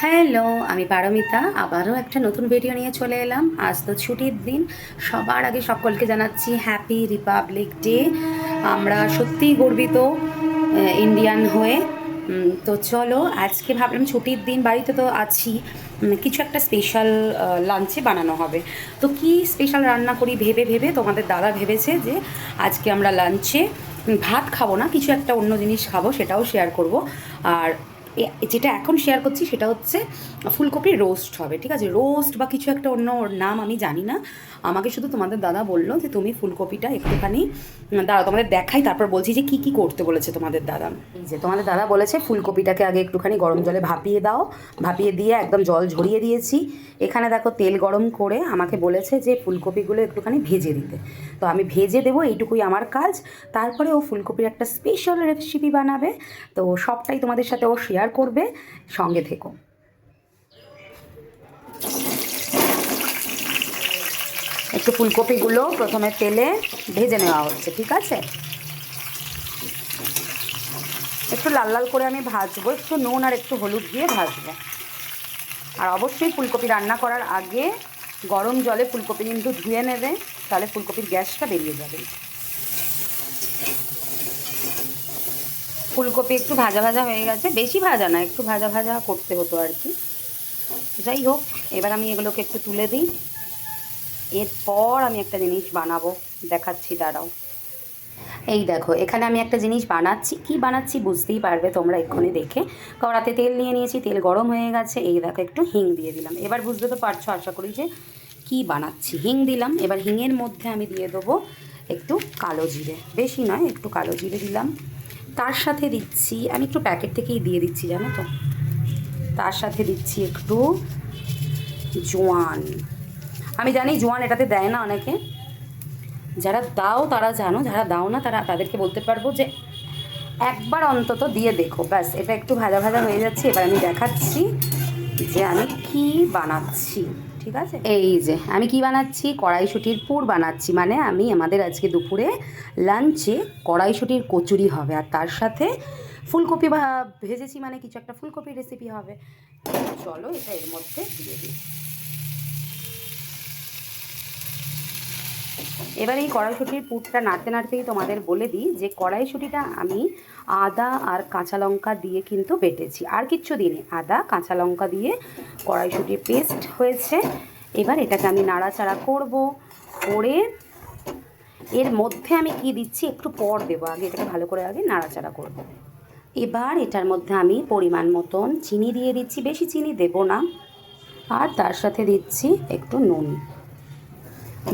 Hello, আমি পারমিতা। আবারও একটা নতুন ভিডিও নিয়ে চলে এলাম। আজ তো ছুটির দিন। সবার আগে সকলকে জানাচ্ছি হ্যাপি রিপাবলিক ডে আমরা সত্যিই গর্বিত ইন্ডিয়ান হয়ে। তো চলো, আজকে ভাবলাম ছুটির দিন, বাড়িতে তো আছি। কিছু একটা স্পেশাল লাঞ্চে বানানো হবে। তো কি স্পেশাল রান্না করি ভেবে ভেবে তোমাদের দাদা ভেবেছে যে আজকে আমরা লাঞ্চে ভাত খাব না, কিছু একটা অন্য জিনিস খাব, সেটাও শেয়ার করব। আর যেটা এখন শেয়ার করছি সেটা হচ্ছে ফুলকপির রোস্ট হবে, ঠিক আছে? রোস্ট বা কিছু একটা অন্য নাম আমি জানি না। আমাকে শুধু তোমাদের দাদা বলল যে তুমি ফুলকপিটা একটুখানি দাঁড়াও, তোমাদের দেখাই, তারপর বলছি যে কি কি করতে বলেছে তোমাদের দাদা। যে তোমাদের দাদা বলেছে ফুলকপিটাকে আগে একটুখানি গরম জলে ভাপিয়ে দাও, ভাপিয়ে দিয়ে একদম জল ঝরিয়ে দিয়েছি। এখানে দেখো তেল গরম করে আমাকে বলেছে যে ফুলকপিগুলো একটুখানি ভেজে দিতে। তো আমি ভেজে দেবো, এইটুকুই আমার কাজ। তারপরে ও ফুলকপির একটা স্পেশাল রেসিপি বানাবে। তো সবটাই তোমাদের সাথে ও শেয়ার করবে, সঙ্গে থেকো। একটু ফুলকপিগুলো প্রথমে তেলে ভেজে নেওয়া হচ্ছে, ঠিক আছে? একটু লাল লাল করে আমি ভাজবো, একটু নুন আর একটু হলুদ দিয়ে ভাজবো। আর অবশ্যই ফুলকপি রান্না করার আগে গরম জলে ফুলকপি কিন্তু ধুয়ে নেবে, তাহলে ফুলকপির গ্যাসটা বেরিয়ে যাবে। ফুলকপি একটু ভাজা ভাজা হয়ে গেছে। বেশি ভাজা না, একটু ভাজা ভাজা করতে হতো আর কি। যাই হোক, এবার আমি এগুলোকে একটু তুলে দিই। এরপর আমি একটা জিনিস বানাবো। দেখাচ্ছি, দাঁড়াও। এই দেখো, এখানে আমি একটা জিনিস বানাচ্ছি। কি বানাচ্ছি বুঝতেই পারবে তোমরা এক্ষুনি দেখে। কড়াতে তেল নিয়ে নিয়েছি, তেল গরম হয়ে গেছে। এই দেখো, একটু হিং দিয়ে দিলাম। এবার বুঝতে তো পারছ, আশা করি যে কি বানাচ্ছি। হিং দিলাম। এবার হিংয়ের মধ্যে আমি দিয়ে দেবো একটু কালো জিরে। বেশি নয়, একটু কালো জিরে দিলাম। তার সাথে দিচ্ছি, আমি একটু প্যাকেট থেকেই দিয়ে দিচ্ছি, জানো তো। তার সাথে দিচ্ছি একটু জোয়ান। আমি জানি জোয়ান এটাতে দেয় না অনেকে। যারা দাও তারা জানো, যারা দাও না তারা, তাদেরকে বলতে পারব যে একবার অন্তত দিয়ে দেখো। ব্যাস, এটা একটু ভাজা ভাজা হয়ে যাচ্ছে, এবার আমি দেখাচ্ছি যে আমি কি বানাচ্ছি। ঠিক আছে? এই যে, আমি কি বানাচ্ছি? কড়াইশুটির পুর বানাচ্ছি মানে আমি আমাদের আজকে দুপুরে লাঞ্চে কড়াইশুটির কচুরি হবে, আর তার সাথে ফুলকপি ভেজেছি মানে কিছু একটা ফুলকপির রেসিপি হবে। চলো এটা এর মধ্যে দিয়ে দিই। এবার এই কড়াইশুটির পুরটা নাড়তে নাড়তেই তোমাদের বলে দিই যে কড়াইশুটিটা আমি আদা আর কাঁচা লঙ্কা দিয়ে কিন্তু বেটেছি। আর কিচ্ছু দিনে আদা, কাঁচা লঙ্কা দিয়ে কড়াইশুটির পেস্ট হয়েছে। এবার এটাকে আমি নাড়াচাড়া করব। করে এর মধ্যে আমি কি দিচ্ছি, একটু পর দেবো। আগে এটাকে ভালো করে আগে নাড়াচাড়া করব। এবার এটার মধ্যে আমি পরিমাণ মতন চিনি দিয়ে দিচ্ছি। বেশি চিনি দেব না। আর তার সাথে দিচ্ছি একটু নুন।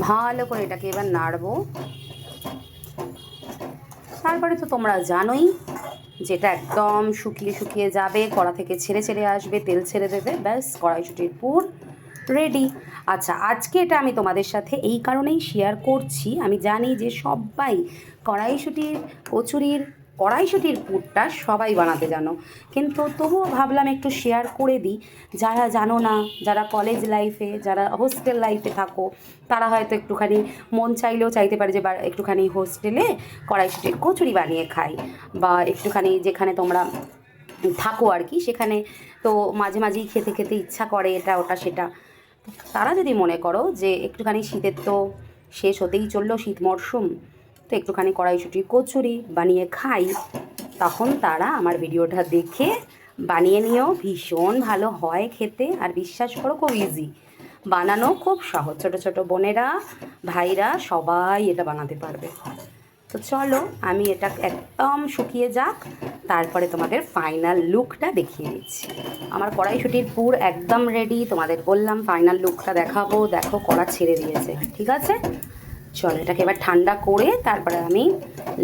ভালো করে এটাকে এবার নাড়বো। তারপরে তো তোমরা জানোই যেটা একদম শুকিয়ে শুকিয়ে যাবে, কড়া থেকে ছেড়ে ছেড়ে আসবে, তেল ছেড়ে দেবে, ব্যাস, কড়াইশুটির পুর রেডি আচ্ছা আজকে এটা আমি তোমাদের সাথে এই কারণেই শেয়ার করছি। আমি জানি যে সবাই কড়াইশুটির, কচুরির কড়াইশুটির পুরটা সবাই বানাতে জানো। কিন্তু তবুও ভাবলাম একটু শেয়ার করে দিই। যারা জানো না, যারা কলেজ লাইফে যারা হোস্টেল লাইফে থাকো, তারা হয়তো একটুখানি মন চাইলেও চাইতে পারে যে একটুখানি হোস্টেলে কড়াইশুটির কচুরি বানিয়ে খাই। বা একটুখানি যেখানে তোমরা থাকো আর কি, সেখানে তো মাঝে মাঝেই খেতে খেতে ইচ্ছা করে এটা, ওটা, সেটা। তারা যদি মনে করো যে, একটুখানি শীতের তো শেষ হতেই চলল শীত মরশুম তো একটুখানি কড়াইশুটির কচুরি বানিয়ে খাই। তখন তারা আমার ভিডিওটা দেখে বানিয়ে নিয়েও ভীষণ ভালো হয় খেতে। আর বিশ্বাস করো, খুব ইজি বানানো খুব সহজ। ছোটো ছোটো বোনেরা, ভাইরা সবাই এটা বানাতে পারবে। তো চলো, আমি এটা একদম শুকিয়ে যাক। তারপরে তোমাদের ফাইনাল লুকটা দেখিয়ে দিচ্ছি। আমার কড়াইশুটির পুর একদম রেডি তোমাদের বললাম ফাইনাল লুকটা দেখাবো। দেখো, কড়া ছেড়ে দিয়েছে। ঠিক আছে? চলো, এটাকে এবার ঠান্ডা করে তারপরে আমি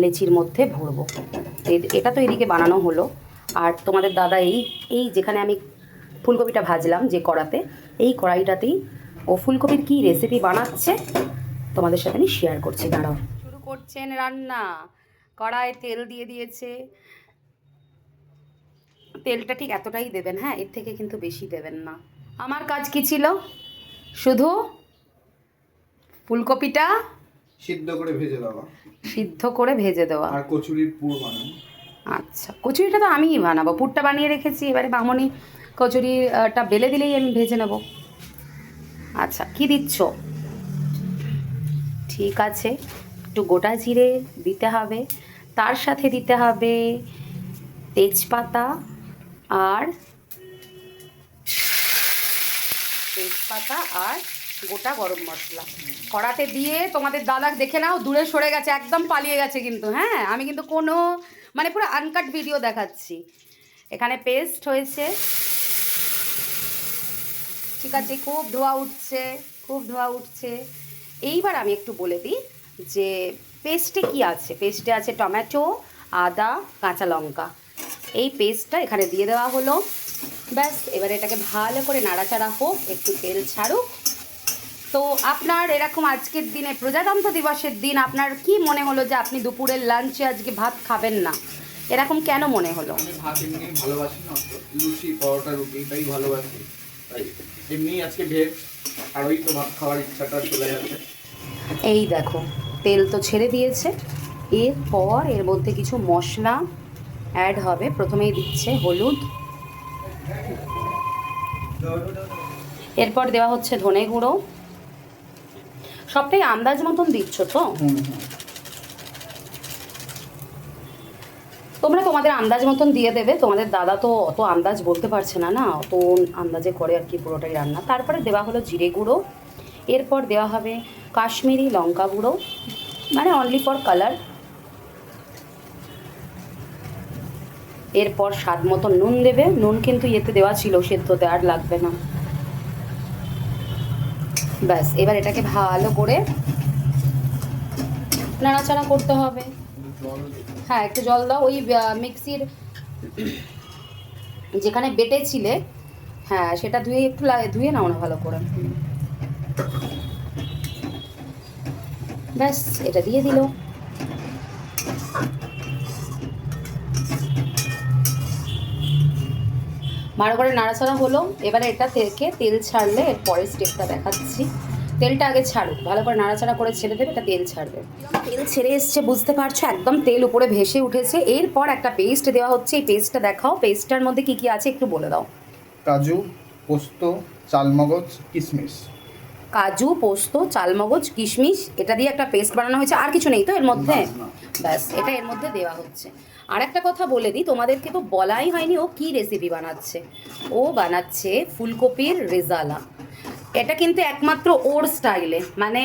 লেচির মধ্যে ভরবো। এটা তো এদিকে বানানো হলো। আর তোমাদের দাদা এই এই যেখানে আমি ফুলকপিটা ভাজলাম যে কড়াতে, এই কড়াইটাতেই ও ফুলকপির কী রেসিপি বানাচ্ছে, তোমাদের সাথে আমি শেয়ার করছি, দাঁড়াও। শুরু করছেন রান্না। কড়ায় তেল দিয়ে দিয়েছে। তেলটা ঠিক এতটাই দেবেন হ্যাঁ? এর থেকে কিন্তু বেশি দেবেন না। আমার কাজ কি ছিল? শুধু ফুলকপিটা সিদ্ধ করে ভেজে দেওয়া। সিদ্ধ করে ভেজে দেওয়া। আর কচুরির পুর বানানো। আচ্ছা কচুরিটা তো আমিই বানাবো। পুরটা বানিয়ে রেখেছি এবারে মামনি কচুরিটা বেলে দিলেই আমি ভেজে নেব। আচ্ছা কি দিচ্ছ? ঠিক আছে একটু গোটা জিরে দিতে হবে। তার সাথে দিতে হবে তেজপাতা আর তেজপাতা আর গোটা গরম মশলা। কড়াতে দিয়ে তোমাদের দাদা দেখে নাও, দূরে সরে গেছে, একদম পালিয়ে গেছে কিন্তু হ্যাঁ? আমি কিন্তু কোনো মানে পুরো আনকাট ভিডিও দেখাচ্ছি। এখানে পেস্ট হয়েছে। ঠিক আছে, খুব ধোয়া উঠছে, খুব ধোয়া উঠছে। এইবার আমি একটু বলে দিই যে পেস্টে কি আছে? পেস্টে আছে টমেটো, আদা, কাঁচা লঙ্কা। এই পেস্টটা এখানে দিয়ে দেওয়া হলো। ব্যাস, এবার এটাকে ভালো করে নাড়াচাড়া হোক, একটু তেল ছাড়ুক। তো আপনার এরকম আজকের দিনে প্রজাতন্ত্র দিবসের দিন আপনার কি মনে হলো যে আপনি দুপুরের লাঞ্চে আজকে ভাত খাবেন না? এরকম কেন মনে হলো? আমি ভাত এমনি ভালোবাসি না লুচি পরোটা রুটি এটাই ভালোবাসি। তাই এমনি আজকে ভেজ আর ওই তো ভাত খাওয়ার ইচ্ছাটা চলে যাচ্ছে এই দেখো তেল তো ছেড়ে দিয়েছে। এরপর এর মধ্যে কিছু মশলা অ্যাড হবে। প্রথমেই দিচ্ছে হলুদ। এরপর দেওয়া হচ্ছে ধনে গুঁড়ো। সবটাই আন্দাজ মতন দিচ্ছ তো? তোমরা তোমাদের আন্দাজ মতন দিয়ে দেবে। তোমাদের দাদা তো অত আন্দাজ বলতে পারছে না না? অত আন্দাজে করে আর কি পুরোটাই রান্না। তারপরে দেওয়া হলো জিরে গুঁড়ো। এরপর দেওয়া হবে কাশ্মীরি লঙ্কা গুঁড়ো। মানে অনলি ফর কালার এরপর স্বাদ মতো নুন দেবে। নুন কিন্তু ইয়েতে দেওয়া ছিল সেদ্ধতে আর লাগবে না। ব্যাস, এবার এটাকে ভালো করে নাড়াচাড়া করতে হবে। হ্যাঁ একটু জল দাও। ওই মিক্সির যেখানে বেটেছিলে হ্যাঁ সেটা ধুয়ে একটু ধুয়ে নাও না ভালো করে। ব্যাস, এটা দিয়ে দিল। ভালো করে নাড়াচাড়া হলো। এবারে এটা থেকে তেল ছাড়লে এর পরের স্টেপটা দেখাচ্ছি। তেলটা আগে ছাড়ুক ভালো করে নাড়াচাড়া করে ছেড়ে দেবে, এটা তেল ছাড়বে। তেল ছেড়ে এসছে, বুঝতে পারছ? একদম তেল উপরে ভেসে উঠেছে। এরপর একটা পেস্ট দেওয়া হচ্ছে, এই পেস্টটা দেখাও। পেস্টটার মধ্যে কি কি আছে একটু বলে দাও। কাজু, পোস্ত, চালমগজ, কিশমিশ। কাজু পোস্ত চালমগজ কিশমিশ এটা দিয়ে একটা পেস্ট বানানো হয়েছে। আর কিছু নেই তো এর মধ্যে। ব্যাস এটা এর মধ্যে দেওয়া হচ্ছে। আর একটা কথা বলে দিই তোমাদেরকে তো বলাই হয়নি ও কি রেসিপি বানাচ্ছে। ও বানাচ্ছে ফুলকপির রেজালা। এটা কিন্তু একমাত্র ওর স্টাইলে। মানে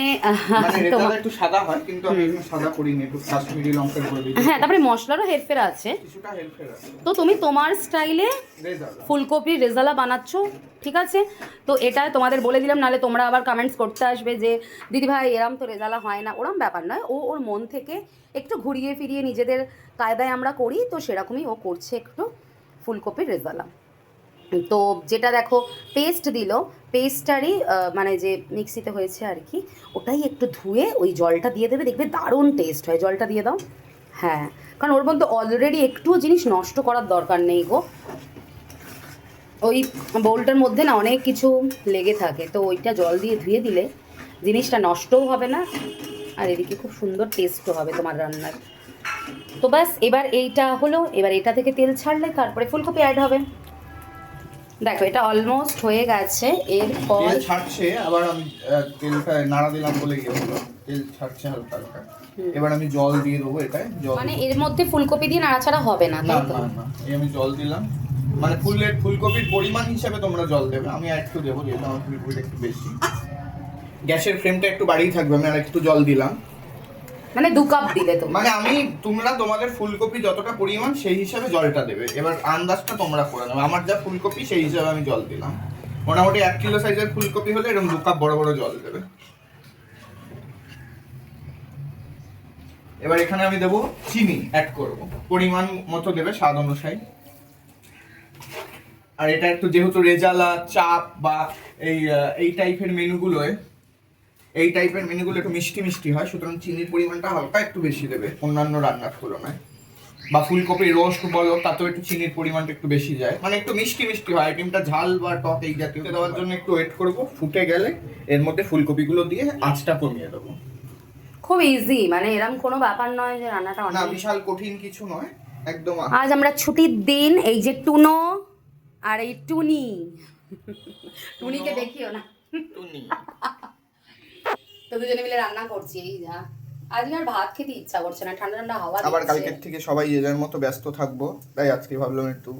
মানে একটু সাদা হয় কিন্তু আমি একটু সাদা করিনি একটু কাশ্মীরি করে দিই হ্যাঁ তারপরে মশলারও হেরফের আছে। কিছুটা হেল্পের আছে। তো তুমি তোমার স্টাইলে রেজালা। ফুলকপির রেজালা বানাচ্ছো ঠিক আছে? তো এটা তোমাদের বলে দিলাম নাহলে তোমরা আবার কমেন্টস করতে আসবে যে দিদি ভাই এরম তো রেজালা হয় না। ওরম ব্যাপার নয় ও ওর মন থেকে একটু ঘুরিয়ে ফিরিয়ে নিজেদের কায়দায় আমরা করি তো সেরকমই ও করছে একটু ফুলকপির রেজালা। তো যেটা দেখো পেস্ট দিল পেস্টটারই মানে যে মিক্সিতে হয়েছে আর কি, ওটাই একটু ধুয়ে ওই জলটা দিয়ে দেবে। দেখবে দারুণ টেস্ট হয়। জলটা দিয়ে দাও। হ্যাঁ। কারণ ওর মধ্যে অলরেডি একটুও জিনিস নষ্ট করার দরকার নেই গো। ওই বোলটার মধ্যে না অনেক কিছু লেগে থাকে। তো ওইটা জল দিয়ে ধুয়ে দিলে জিনিসটা নষ্টও হবে না। আর এদিকে খুব সুন্দর টেস্টও হবে তোমার রান্নার। তো ব্যাস, এবার এইটা হলো। এবার এটা থেকে তেল ছাড়লে তারপরে ফুলকপি অ্যাড হবে। দেখো এটা অলমোস্ট হয়ে গেছে এরপর তেল ছাড়ছে আবার আমি তেলটা নাড়া দিলাম বলে গিয়ে হলো। তেল ছাড়ছে হালকা হালকা। এবার আমি জল দিয়ে দেবো এটায় জল মানে এর মধ্যে ফুলকপি দিয়ে নাড়াচাড়া হবে না না তাই তো এই আমি জল দিলাম। মানে ফুলের ফুলকপির পরিমাণ হিসাবে তোমরা জল দেবে। আমি একটু দেবো যেহেতু আমার ফুলকপিটা একটু বেশি। গ্যাসের ফ্লেমটা একটু বাড়িয়ে থাকবে আমি আর একটু জল দিলাম। মানে দু কাপ দিলে তো। মানে আমি, তোমরা তোমাদের ফুলকপি যতটা পরিমাণ, সেই হিসাবে জলটা দেবে। এবার আন্দাজটা তোমরা করে নেবে আমার যা ফুলকপি, সেই হিসাবে আমি জল দিলাম। মোটামুটি এক কিলো সাইজের ফুলকপি হলে এরকম দু কাপ বড় বড় জল দেবে। এবার এখানে আমি দেবো চিনি অ্যাড করব। পরিমাণ মতো দেবে স্বাদ অনুযায়ী আর এটা একটু যেহেতু রেজালা, চাপ বা এই এই টাইপের মেনুগুলোয় এই টাইপের মেনুগুলো একটু মিষ্টি মিষ্টি হয় সুতরাং চিনির পরিমাণটা হালকা একটু বেশি দেবে অন্যান্য রান্নার তুলনায়। বা ফুলকপির রোস্ট বলো তাতেও একটু চিনির পরিমাণটা একটু বেশি যায়। মানে একটু মিষ্টি মিষ্টি হয় আইটেমটা ঝাল বা টক এই জাতীয় দেওয়ার জন্য একটু ওয়েট করব ফুটে গেলে এর মধ্যে ফুলকপিগুলো দিয়ে আঁচটা কমিয়ে দেবো। খুব ইজি মানে এরম কোনো ব্যাপার নয় যে রান্নাটা না অনেক বিশাল কঠিন কিছু নয় একদম আজ আমরা ছুটির দিন এই যে টুনো আর এই টুনি। টুনিকে দেখিও না। টুনি। তো দুজনে মিলে রান্না করছি এই যা। আজকে আর ভাত খেতে ইচ্ছা করছে না ঠান্ডা ঠান্ডা হাওয়া আবার কালকের থেকে সবাই যে যার মতো ব্যস্ত থাকব তাই আজকে ভাবলাম একটু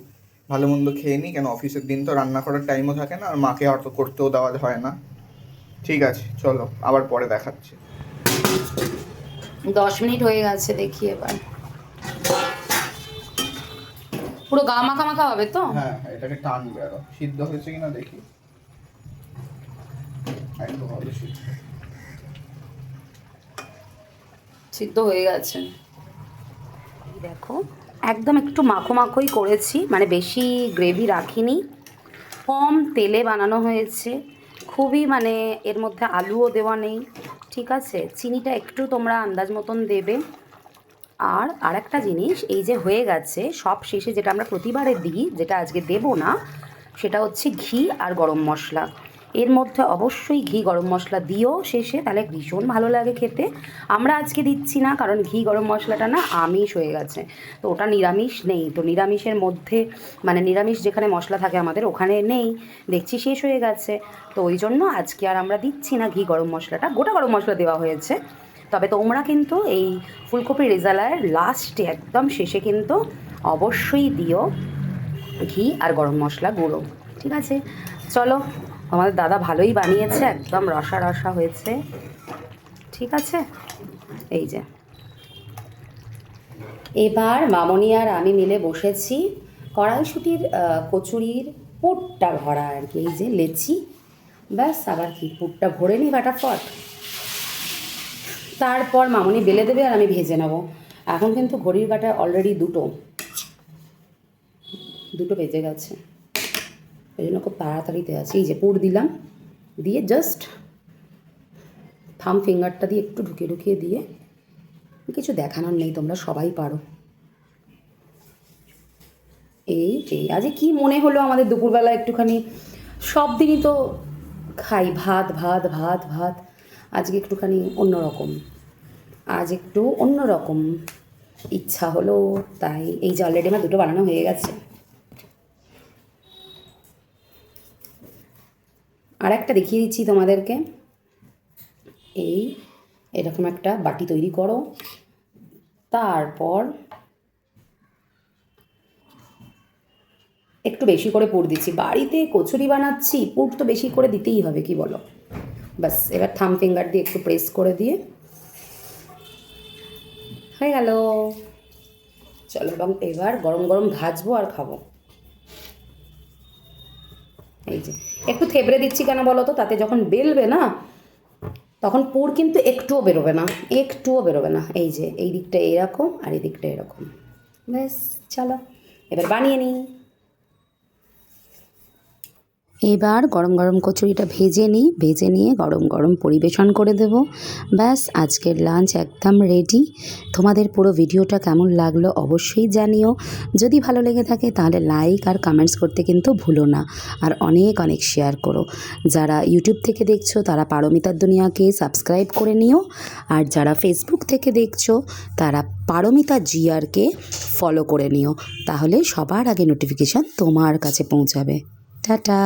ভালো মন্দ খেয়ে নিই কেন অফিসের দিন তো রান্না করার টাইমও থাকে না আর মাকে অত করতেও দেওয়া হয় না। ঠিক আছে চলো আবার পরে দেখাচ্ছি। দশ মিনিট হয়ে গেছে দেখি এবার। পুরো গা মাখা মাখা হবে তো? হ্যাঁ এটাকে টানবে আরও। সিদ্ধ হয়েছে কিনা দেখি। একদম হবে সিদ্ধ সিদ্ধ হয়ে গেছে। দেখো, একদম একটু মাখো মাখোই করেছি মানে বেশি গ্রেভি রাখিনি। কম তেলে বানানো হয়েছে, খুবই মানে এর মধ্যে আলুও দেওয়া নেই, ঠিক আছে? চিনিটা একটু তোমরা আন্দাজ মতন দেবে। আর আরেকটা জিনিস, এই যে হয়ে গেছে, সব শেষে যেটা আমরা প্রতিবারে দিই, যেটা আজকে দেব না, সেটা হচ্ছে ঘি আর গরম মশলা। এর মধ্যে অবশ্যই ঘি গরম মশলা দিও শেষে, তাহলে ভীষণ ভালো লাগে খেতে। আমরা আজকে দিচ্ছি না, কারণ ঘি গরম মশলাটা না আমিষ হয়ে গেছে। তো ওটা নিরামিষ নেই, তো নিরামিষের মধ্যে মানে নিরামিষ যেখানে মশলা থাকে আমাদের ওখানে নেই, দেখছি শেষ হয়ে গেছে। তো ওই জন্য আজকে আর আমরা দিচ্ছি না ঘি গরম মশলাটা, গোটা গরম মশলা দেওয়া হয়েছে। তবে তোমরা কিন্তু এই ফুলকপি রেজালার লাস্টে একদম শেষে কিন্তু অবশ্যই দিও ঘি আর গরম মশলা গুঁড়ো, ঠিক আছে? চলো আমাদের দাদা ভালোই বানিয়েছে, একদম রসা রসা হয়েছে। ঠিক আছে? এই যে। এবার মামনি আর আমি মিলে বসেছি কড়াইশুটির কচুরির পুরটা ভরা আর কি, এই যে লেচি। ব্যাস, আবার কি পুরটা ভরে নিই ফাটাফট। তারপর মামনি বেলে দেবে আর আমি ভেজে নেব। এখন কিন্তু ঘড়ির কাটায় অলরেডি দুটো। দুটো বেজে গেছে। এই জন্য খুব তাড়াতাড়িতে আছে। এই যে পুর দিলাম, দিয়ে জাস্ট থাম ফিঙ্গারটা দিয়ে একটু ঢুকিয়ে ঢুকিয়ে দিয়ে কিছু দেখানোর নেই, তোমরা সবাই পারো। এই যে, আজ কি মনে হলো আমাদের দুপুরবেলা একটুখানি? সব দিনই তো খাই, ভাত ভাত ভাত ভাত, আজকে একটুখানি অন্যরকম। আজ একটু অন্যরকম ইচ্ছা হলো, তাই এই যে অলরেডি আমার দুটো বানানো হয়ে গেছে। আর একটা দেখিয়ে দিচ্ছি তোমাদেরকে। এই, এরকম একটা বাটি তৈরি করো। তারপর একটু বেশি করে পুর দিচ্ছি। বাড়িতে কচুরি বানাচ্ছি, পুর তো বেশি করে দিতেই হবে, কি বলো? ব্যাস, এবার থাম ফিঙ্গার দিয়ে একটু প্রেস করে দিয়ে। হয়ে গেল। চলো, এবং এবার গরম গরম ভাজবো আর খাব। এই যে একটু থেবড়ে দিচ্ছি কেন বলো তো? তাতে যখন বেলবে না, তখন পুর কিন্তু একটুও বেরোবে না, একটুও বেরোবে না। এই যে, এই দিকটা এরকম আর এই দিকটা এরকম। ব্যাস, চলো। এবার বানিয়ে নিই। এবার গরম গরম কচুরিটা ভেজে নিই। ভেজে নিয়ে গরম গরম পরিবেশন করে দেব। ব্যাস, আজকের লাঞ্চ একদম রেডি তোমাদের পুরো ভিডিওটা কেমন লাগল অবশ্যই জানিও। যদি ভালো লেগে থাকে তাহলে লাইক আর কমেন্টস করতে কিন্তু ভুলো না। আর অনেক অনেক শেয়ার করো। যারা ইউটিউব থেকে দেখছ, তারা পারমিতার দুনিয়াকে সাবস্ক্রাইব করে নিও। আর যারা ফেসবুক থেকে দেখছ, তারা পারমিতা জিআরকে ফলো করে নিও। তাহলে সবার আগে নোটিফিকেশান তোমার কাছে পৌঁছাবে। টাটা